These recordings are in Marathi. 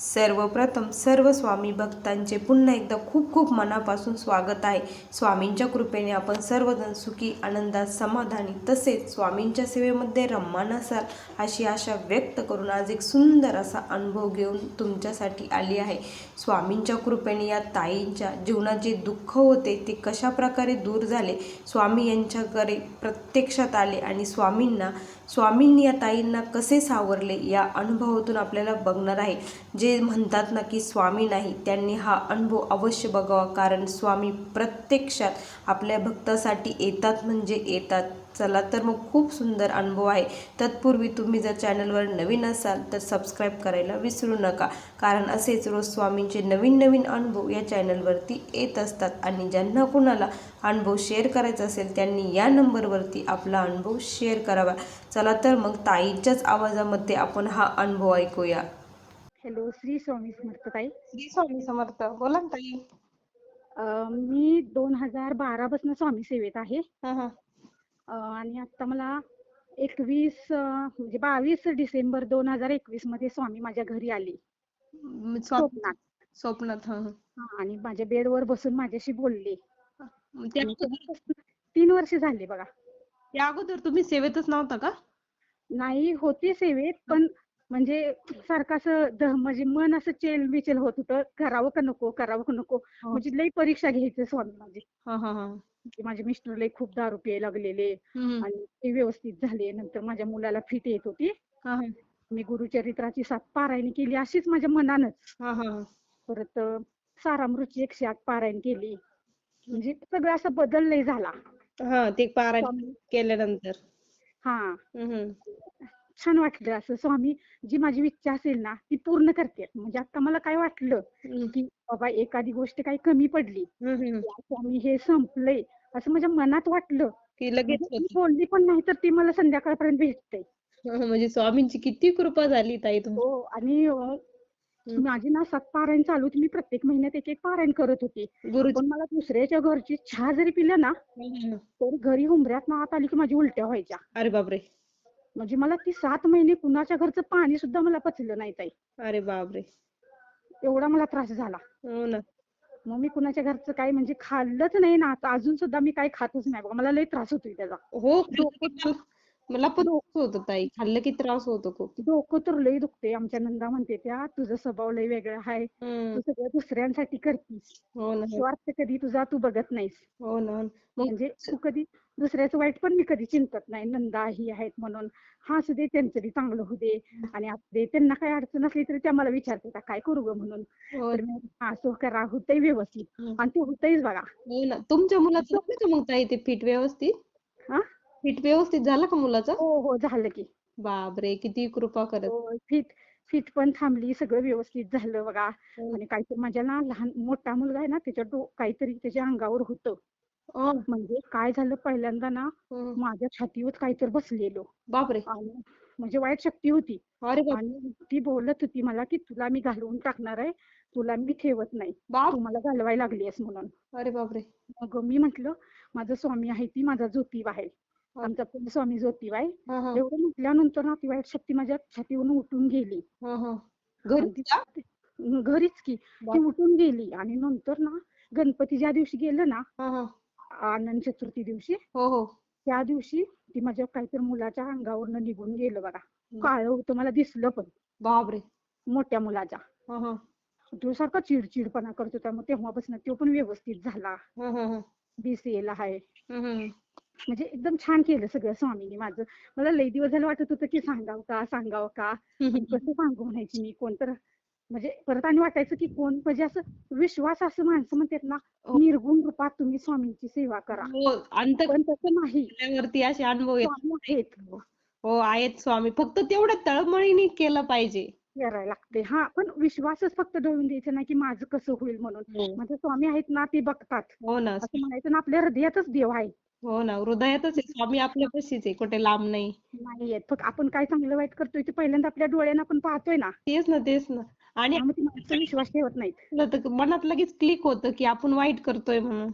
सर्वप्रथम सर्व स्वामी भक्तांचे पुन्हा एकदा खूप खूप मनापासून स्वागत आहे. स्वामींच्या कृपेने आपण सर्वजण सुखी आनंदात समाधानी तसेच स्वामींच्या सेवेमध्ये रम्मान असाल अशी आशा व्यक्त करून आज एक सुंदर असा अनुभव घेऊन तुमच्यासाठी आली आहे. स्वामींच्या कृपेने या ताईंच्या जीवनात जे दुःख होते ते कशा प्रकारे दूर झाले स्वामी यांच्याकडे प्रत्यक्षात आले आणि स्वामींना स्वामींनी या ताईंना कसे सावरले या अनुभवातून आपल्याला बघणार आहे. जे म्हणतात ना की स्वामी नाही त्यांनी हा अनुभव अवश्य बघावा. कारण स्वामी प्रत्यक्षात आपल्या भक्तासाठी येतात म्हणजे येतात. चला तर मग खूप सुंदर अनुभव आहे. तत्पूर्वी तुम्ही जर चॅनलवर नवीन असाल तर सबस्क्राईब करायला विसरू नका. कारण असेच रोज स्वामींचे नवीन नवीन अनुभव या चॅनलवरती येत असतात. आणि ज्यांना कुणाला अनुभव शेअर करायचा असेल त्यांनी या नंबरवरती आपला अनुभव शेअर करावा. चला तर मग ताईच्याच आवाजामध्ये आपण हा अनुभव ऐकूया. हॅलो श्री स्वामी समर्थ ताई. श्री स्वामी समर्थ. बोला ना ताई. मी दोन हजार बारा पासून स्वामी सेवेत आहे. हा हा. आणि आता मला एकवीस म्हणजे बावीस डिसेंबर दोन हजार एकवीसमध्ये स्वामी माझ्या घरी आली. स्वप्नात. स्वप्नात आणि माझ्या बेडवर बसून माझ्याशी बोलले. तीन वर्ष झाली बघा. त्या अगोदर तुम्ही सेवेतच नव्हता का? नाही होते सेवेत पण म्हणजे सारखं असं म्हणजे मन असं चेल बिचेल होत होतं. करावं का नको करावं का नको. हो. म्हणजे लई परीक्षा घ्यायचे स्वामी माझी. की माझे मिस्टर लई खूप दारू प्यायला लागलेले. आणि ते व्यवस्थित झाले. नंतर माझ्या मुलाला फिट येत होती. मी गुरुचरित्राची सात पारायण केली. अशीच माझ्या मनानच. हा हा हा. परत सारामृतची एकशे आठ पारायण केली. म्हणजे सगळं असं बदल लय झाला. हा ते पारायण केल्यानंतर. हा. छान वाटलं. असं स्वामी जी माझी इच्छा असेल ना ती पूर्ण करते म्हणजे आता मला काय वाटलं. की बाबा एखादी गोष्ट काही कमी पडली स्वामी हे संपलंय. असं माझ्या मनात वाटलं. ती लगेच म्हणजे बोलली पण नाही तर ती मला संध्याकाळपर्यंत भेटते. हा, म्हणजे स्वामींची किती कृपा झाली ताई हो आणि. माझी ना सात पारायण चालू होती. मी प्रत्येक महिन्यात एक एक पारायण करत होती. पण मला दुसऱ्याच्या घरची चहा जरी पिलं ना. तर घरी हुंबऱ्यात ना आत आली की माझी उलट्या व्हायच्या. अरे बापरे. म्हणजे मला ती सात महिने कुणाच्या घरचं पाणी सुद्धा मला पचलं नाही ताई. अरे बापरे. एवढा मला त्रास झाला. हो ना. मग मी कुणाच्या घरचं काही म्हणजे खाल्लंच नाही ना आता अजून सुद्धा मी काही खातच नाही बघा मला लई त्रास होतोय त्याचा. हो मला- पण होत ताई. खाल्लं की त्रास होतो खूप. डोकं तर लई दुखते आमच्या नंदा म्हणते त्या तुझा स्वभाव लई वेगळा आहे हम्म. तू सगळं दुसऱ्यांसाठी करतीस. हो ना हो. स्वार्थ कधी तुझा तू बघत नाहीस. हो ना हो ना. मग म्हणजे तू कधी दुसऱ्याचं वाईट पण मी कधी चिंतत नाही. नंदा ही आहेत म्हणून. हा असू दे त्यांचं बी चांगलं होऊ दे. आणि असू दे त्यांना काही अडचण असली तरी त्या मला विचारतात काय करू ग? म्हणून. हो. तर मी हा असं करा होतंय व्यवस्थित. आणि ते होतंयच बघा. हो ना. तुमच्या मुलाचं झालं का मग ताई ते फिट व्यवस्थित? हा? फिट व्यवस्थित झालं का मुलाचं? हो हो झालं की. बापरे किती कृपा करत. फिट फिट पण थांबली सगळं व्यवस्थित झालं बघा. हो. आणि काहीतरी माझ्या ना लहान मोठा मुलगा आहे ना त्याच्या डो काहीतरी त्याच्या अंगावर होतं. अं, म्हणजे काय झालं पहिल्यांदा ना हं. माझ्या छातीवर काहीतरी बसलेलो. बापरे. आणि म्हणजे वाईट शक्ती होती. अरे बाप. आणि ती बोलत होती मला की तुला मी घालवून टाकणार आहे तुला मी ठेवत नाही. बाप. तू मला घालवायला लागलीयस म्हणून. अरे बापरे. मग मी म्हंटल माझा स्वामी आहे ती माझा ज्योतिबा आहे हा. आमचा पण स्वामी ज्योतिबा आहे हा हा. एवढं म्हटल्यानंतर ना ती वाईट शक्ती माझ्या छातीवरून उठून गेली. हा हा. आणि घरी ती- का? ती- घरीच की. ती. उठून गेली. आणि नंतर ना गणपती ज्या दिवशी गेलं ना हा हा. आनंद चतुर्थी दिवशी. हो हो. त्या दिवशी ती माझ्या काहीतरी मुलाच्या अंगावरनं निघून गेलं बघा. काळं होतं मला दिसलं पण. बापरे. मोठ्या मुलाच्या. हा हा. तो सारखा चिडचिडपणा करत होता. मग तेव्हापासून तो पण व्यवस्थित झाला. हा हा हा. BCA ला आहे हं, हं. म्हणजे एकदम छान केलं सगळं स्वामींनी माझं. मला लई दिवस झालं वाटत होतं की सांगावं का सांगावं का? पण कसं सांगू म्हणायची मी? कोण तर म्हणजे परत आणि वाटायचं की कोण? म्हणजे असं विश्वास असं माणसं म्हणतात ना हो. निर्गुण रूपात तुम्ही स्वामींची सेवा करा. हो पण तसं नाही. वरती असे अनुभव आहेत. हो आहेत स्वामी. फक्त तेवढं तळमळीने केलं पाहिजे. करायला लागते. हा पण विश्वासच फक्त डळून द्यायचा नाही की माझं कसं होईल म्हणून. हो. माझे स्वामी आहेत ना ते बघतात. हो ना. असं म्हणायचं ना आपल्या हृदयातच देव आहे हो ना. हृदयातच आहे. स्वामी आपल्यापाशीच आहे. कुठे लांब नाही. नाही आहेत. फक्त आपण काय चांगलं वाईट करतोय ते पहिल्यांदा आपल्या डोळ्यानं आपण पाहतोय ना. तेच ना तेच ना. आणि विश्वास ठेवत नाहीत. मनात लगेच क्लिक होतं की आपण वाईट करतोय म्हणून.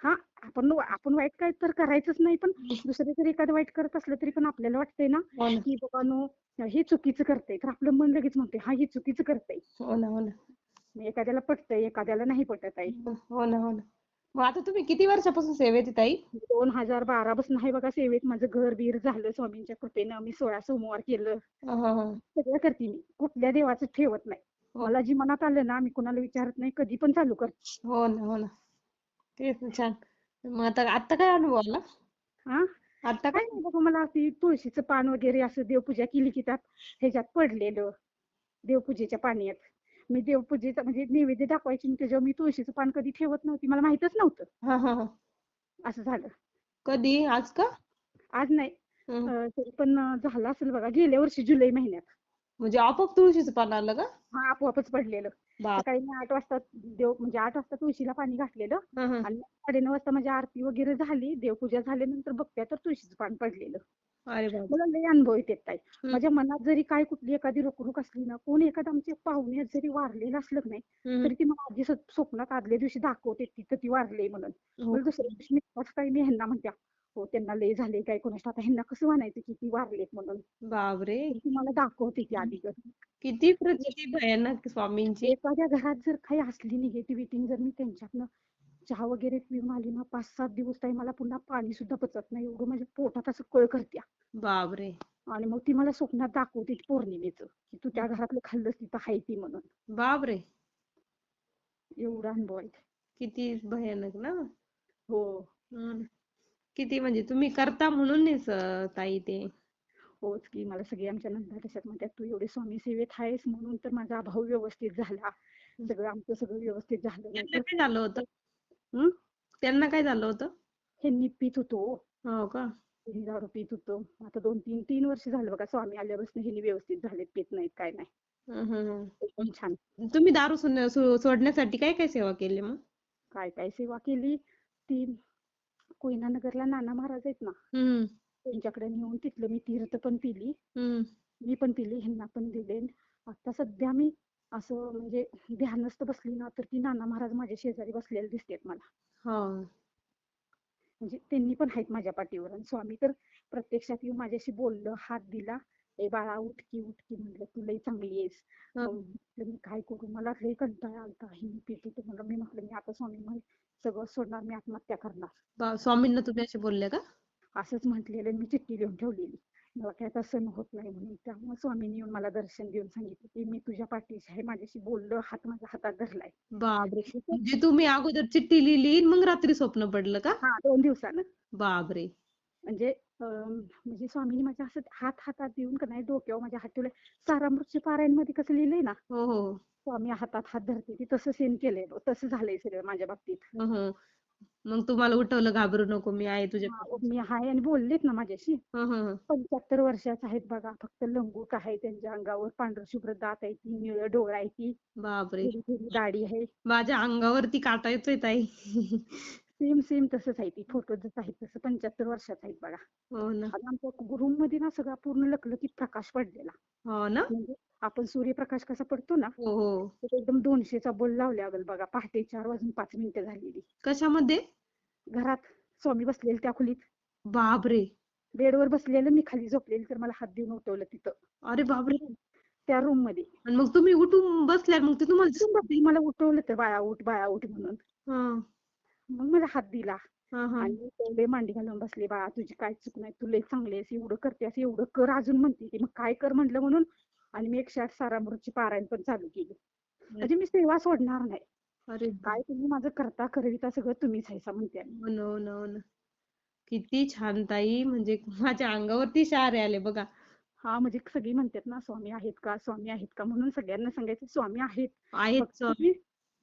हा आपण आपण वाईट काय तर करायचंच नाही पण दुसरे जर एखादं वाईट करत असलं तरी पण आपल्याला वाटतंय ना हो की बाबा नो हे चुकीचं करतंय. तर आपलं मन लगेच म्हणते हा हे चुकीचं करतंय. हो ना हो ना. एखाद्याला पटतंय एखाद्याला नाही पटत आहे. हो ना हो ना. मग आता तुम्ही किती वर्षापासून सेवेत ताई? दोन हजार बारा पासून आहे बघा सेवेत. माझं घर बीर झालं स्वामींच्या कृपेनं मी सोळा सोमवार केलं. हा, हा, हा. सगळं करते मी. कुठल्या देवाचं ठेवत नाही. मला जी मनात आलं ना मी कुणाला विचारत नाही कधी पण चालू करते हो ना हो ना. तेच ना छान. मग आता आता काय अनुभव आला? हा? आता काय? नाही बघा मला ती तुळशीचं पान वगैरे असं देवपूजा केली की त्यात ह्याच्यात पडलेलं देवपूजेच्या पाण्यात. मी देवपूजेचं म्हणजे नैवेद्य दाखवायची आणि त्याच्यावर मी तुळशीचं पान कधी ठेवत नव्हती मला माहितच नव्हतं. हा हा हा. असं झालं. कधी? आज का? आज नाही. हं. अं, तरी पण अं, झालं असेल बघा गेल्या वर्षी जुलै महिन्यात. म्हणजे आपोआप तुळशीचं पान आलं का? हा आपोआपच पडलेलं. बाप. सकाळी मी आठ वाजता देव म्हणजे आठ वाजता तुळशीला पाणी घातलेलं. हा, हा. आणि साडेनऊ वाजता माझी आरती वगैरे झाली. देवपूजा झाल्यानंतर बघते तर तुळशीचं पान पडलेलं. अरे बाप. मला लय अनुभव येतात ताई. माझ्या मनात जरी काय कुठली एखादी रोखरुक असली ना कोण एखादं आमचे पाहुणे जरी वारलेलं असलं की नाही हम्म. तरी ती मला आधी स्व- स्वप्नात आदल्या दिवशी दाखवते तिथं ती वारले म्हणून. हो. मला दुसऱ्या दिवशी निघताच काही मी ह्यांना म्हणत्या हो त्यांना लय झाले काय कोणाला आता ह्यांना कसं म्हणायचं की ती वारलेत म्हणून. बापरे. ती मला दाखवते ती आधी किती प्रचिती भयानक स्वामींची. एखाद्या घरात जर काही असली निगेटिव्हिटी जर मी त्यांच्यातनं चहा वगैरे पिऊन आली ना पाच सात दिवस ताई मला पुन्हा पाणी सुद्धा पचत नाही. एवढं माझ्या पोटात असं कळ करत्या. बापरे. आणि मग ती मला स्वप्नात दाखवते पौर्णिमेचं की तू त्या घरातलं खाल्लंस तिथं हाय ती म्हणून. बापरे. एवढा अनुभव आहे. किती भयानक ना. हो. किती म्हणजे तुम्ही करता म्हणूनच अं, ताई ते. होच की मला सगळे आमच्या नंदा तशात म्हणतात तू एवढे स्वामी सेवेत आहेस म्हणून तर माझा अभाव व्यवस्थित झाला. सगळं आमचं सगळं व्यवस्थित झालं काय झालं होतं? हं? त्यांना काय झालं होतं? ह्यांनी पित होतो. हो का? दारू पित होतो. आता दोन तीन तीन वर्ष झालं बघा स्वामी आल्यापासून ह्यांनी व्यवस्थित झालेत पित नाहीत काय नाही. हं, हं, हं. एकदम छान. तुम्ही दारू सोडण्यासाठी काय काय सेवा केली मग? काय काय सेवा केली? ती कोयना नगरला नाना महाराज आहेत ना हम्म. त्यांच्याकडे नेऊन तिथलं मी तीर्थ पण पिली. हम्म. मी पण पिली ह्यांना पण दिले. आता सध्या मी असं म्हणजे ध्यानस्थ बसली ना तर ती नाना महाराज माझ्या शेजारी बसलेले दिसतात मला. हो. म्हणजे त्यांनी पण आहेत माझ्या पाठीवर. आणि स्वामी तर प्रत्यक्षात येऊन माझ्याशी बोललं हात दिला. ए बाळा उठ की उठ की म्हणलं तू लई चांगली आहेस. हा. मग म्हटलं मी काय करू? मला लई कंटाळा आलता. ही होते म्हणलं मी म्हटलं मी आता स्वामी म्हणे सगळं सोडणार मी आत्महत्या करणार. स्वामींना तुम्ही असे बोलले का? असंच म्हटलेलं मी चिठ्ठी लिहून ठेवलेली. मला काय तसं होत नाही म्हणून त्यामुळे स्वामींनी येऊन मला दर्शन देऊन सांगितलं की मी तुझ्या पाठीशी आहे माझ्याशी बोललं हात माझ्या हातात धरलाय. बापरे. म्हणजे तुम्ही अगोदर चिठ्ठी लिहिली मग रात्री स्वप्न पडलं का? हा दोन दिवसानं. बापरे. म्हणजे म्हणजे स्वामींनी माझ्या असं हात हातात देऊन का नाही डोक्यावर माझ्या हात ठेवलाय सारामृतच्या पारायणमध्ये कसं लिहिलंय ना? हो हो. स्वामी हातात हात धरते ती तसं सेम केलंय. तसं झालंय सगळं माझ्या बाबतीत. हो. मग तुम्हाला उठवलं घाबरू नको मी आहे तुझ्या मी हाय आणि बोललेत ना माझ्याशी. पंच्याहत्तर वर्षाचे आहेत बघा फक्त लंगूट आहे त्यांच्या अंगावर पांढरं शुभ्र दात आहे ती निळं डोळं आहे ती. बापरे. दाढी आहे. माझ्या अंगावरती काटा येतोय ताई. सेम सेम तसंच आहे ती फोटो जसं आहे तसं पंच्याहत्तर वर्षाचं आहेत बघा. हो ना. आणि आमच्या रूममध्ये ना सगळा पूर्ण लखलखीत प्रकाश पडलेला. हो ना? म्हणजे आपण सूर्यप्रकाश कसा पडतो ना हो हो. एकदम दोनशेचा बोल लावल्या अगल बघा पहाटे चार वाजून पाच मिनिटं झालेली. कशामध्ये? घरात स्वामी बसलेले त्या खोलीत. बापरे. बेडवर बसलेलं मी खाली झोपलेली तर मला हात देऊन उठवलं तिथं. अरे बापरे. त्या रूममध्ये. आणि मग तुम्ही उठून बसल्या मग ते तुम्हाला मला उठवलं तर बाळा उठ बाळा उठ म्हणून. हं, मग मला हात दिला. आणि लय मांडी घालून बसले बाळा तुझी काय चूक नाही तू लय चांगली आहेस एवढं करतेस एवढं कर अजून म्हणते ती मग काय कर? म्हटलं म्हणून आणि मी एकशे आठ सारामृतची पारायण पण चालू केली. म्हणजे मी सेवा सोडणार नाही. अरे काय तुम्ही माझं करता करविता सगळं तुम्हीच आहे म्हणते मी. हो हो हो किती छान ताई म्हणजे माझ्या अंगावरती शहारे आले बघा. हा म्हणजे सगळी म्हणतात ना स्वामी आहेत का स्वामी आहेत का? म्हणून सगळ्यांना सांगायचं स्वामी आहेत. आहेत स्वामी.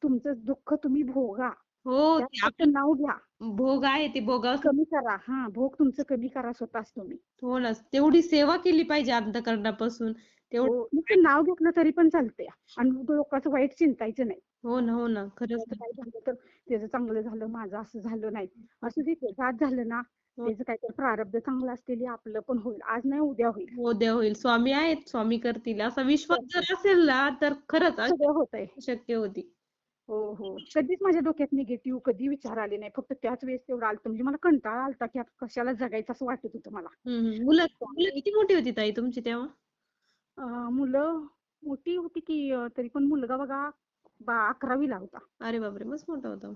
तुमचं दुःख तुम्ही भोगा. हो ते त्यात आपलं नाव घ्या. भोग आहे ते भोगाव कमी करा. हा भोग तुमचं कमी करा स्वतःच तुम्ही. हो ना तेवढी सेवा केली पाहिजे अंतकरणापासून. तेवढं हो, नुसतं नाव घेतलं तरी पण चालतंय. आणि मग लोकांचं वाईट चिंतायचं नाही. हो ना हो ना. खरंच त्याचं काय झालं तर त्याचं चांगलं झालं माझं असं झालं नाही. असं ते आज झालं ना हो. त्याचं काहीतरी प्रारब्ध चांगलं असलेली आपलं पण होईल. आज नाही उद्या होईल. उद्या होईल. स्वामी आहेत स्वामी करतील. असा विश्वास जर असेल ना तर खरंच सगळं होतंय. शक्य होती. हो हो. कधीच माझ्या डोक्यात निगेटिव्ह कधी विचार आले नाही. फक्त त्याच वेळेस तेवढं आलतं म्हणजे मला कंटाळा आलता की आता कशाला जगायचं असं वाटत होतं मला. मुलं मुलं किती मोठी होती ताई तुमची तेव्हा? मुलं मोठी होती की तरी पण मुलगा बघा बा अकरावीला होता. अरे बापरे! मस्त मोठा होता.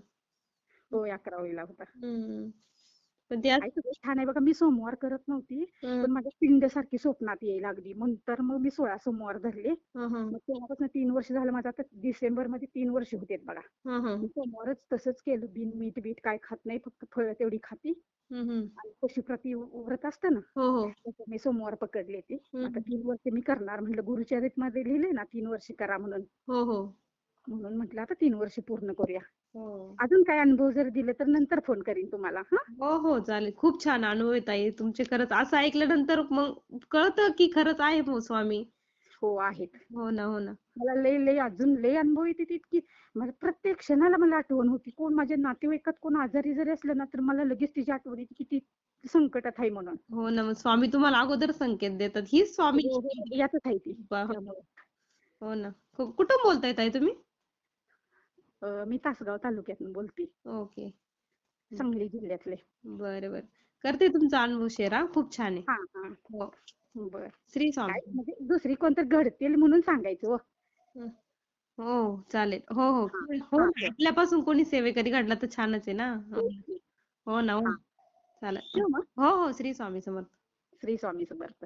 होय अकरावीला होता. पण ते आज- काय सगळं छान आहे. बघा मी सोमवार करत नव्हती हं, पण माझ्या पिंड सारखी स्वप्नात यायला लागली. नंतर मग मी सोळा सोमवार धरले. हं, हं, मग तेव्हापासून तीन वर्ष झालं. माझं आता डिसेंबरमध्ये तीन वर्ष होते बघा. हं, हं, मी सोमवारच तसंच केलं. बिन मीठ बीट काय खात नाही. फक्त फळं तेवढी खाती. हं, हं. आणि पशुप्रती व्रत असतं ना हो हो. तसं मी सोमवार पकडले ते. आता तीन वर्ष मी करणार म्हटलं गुरुचरित मध्ये लिहिले ना तीन वर्ष करा म्हणून. हो हो. म्हणून म्हटलं आता तीन वर्ष पूर्ण करूया. हो. अजून काय अनुभव जर दिले तर नंतर फोन करीन तुम्हाला हा? हो हो चालेल. खूप छान अनुभव आहे ताई. तुमचे खरंच असं ऐकल्यानंतर मग कळतं की खरंच आहे हो स्वामी. हो आहेत हो ना हो ना. मला लय लय अजून लय अनुभव येते इतकी मला प्रत्येक क्षणाला मला आठवण होती. कोण माझ्या नातेवाईकात कोण आजारी जरी असलं ना तर मला लगेच तिची आठवण येते की ती संकटात आहे म्हणून. हो ना मग स्वामी तुम्हाला अगोदर संकेत देतात. हीच स्वामी हो, हो, यातच आहे ती. हो ना. कुठून बोलताय ताई तुम्ही? अं, मी तासगाव तालुक्यातून बोलते. ओके. सांगली जिल्ह्यातले. बरं बरं. करते तुमचा अनुभव शेअर हा? खूप छान आहे. हा हा. हो. बर. श्री काय स्वामी. म्हणजे दुसरी कोणतर घडतील म्हणून सांगायचं हो. हो. चालेल. हो हो. हा, हो हा, ना. आपल्यापासून कोणी सेवेकरी घडला तर छानच आहे ना? हो. हो ना हो. हा. चालेल. ठेवू मग? हो हो. श्री स्वामी समर्थ. श्री स्वामी समर्थ.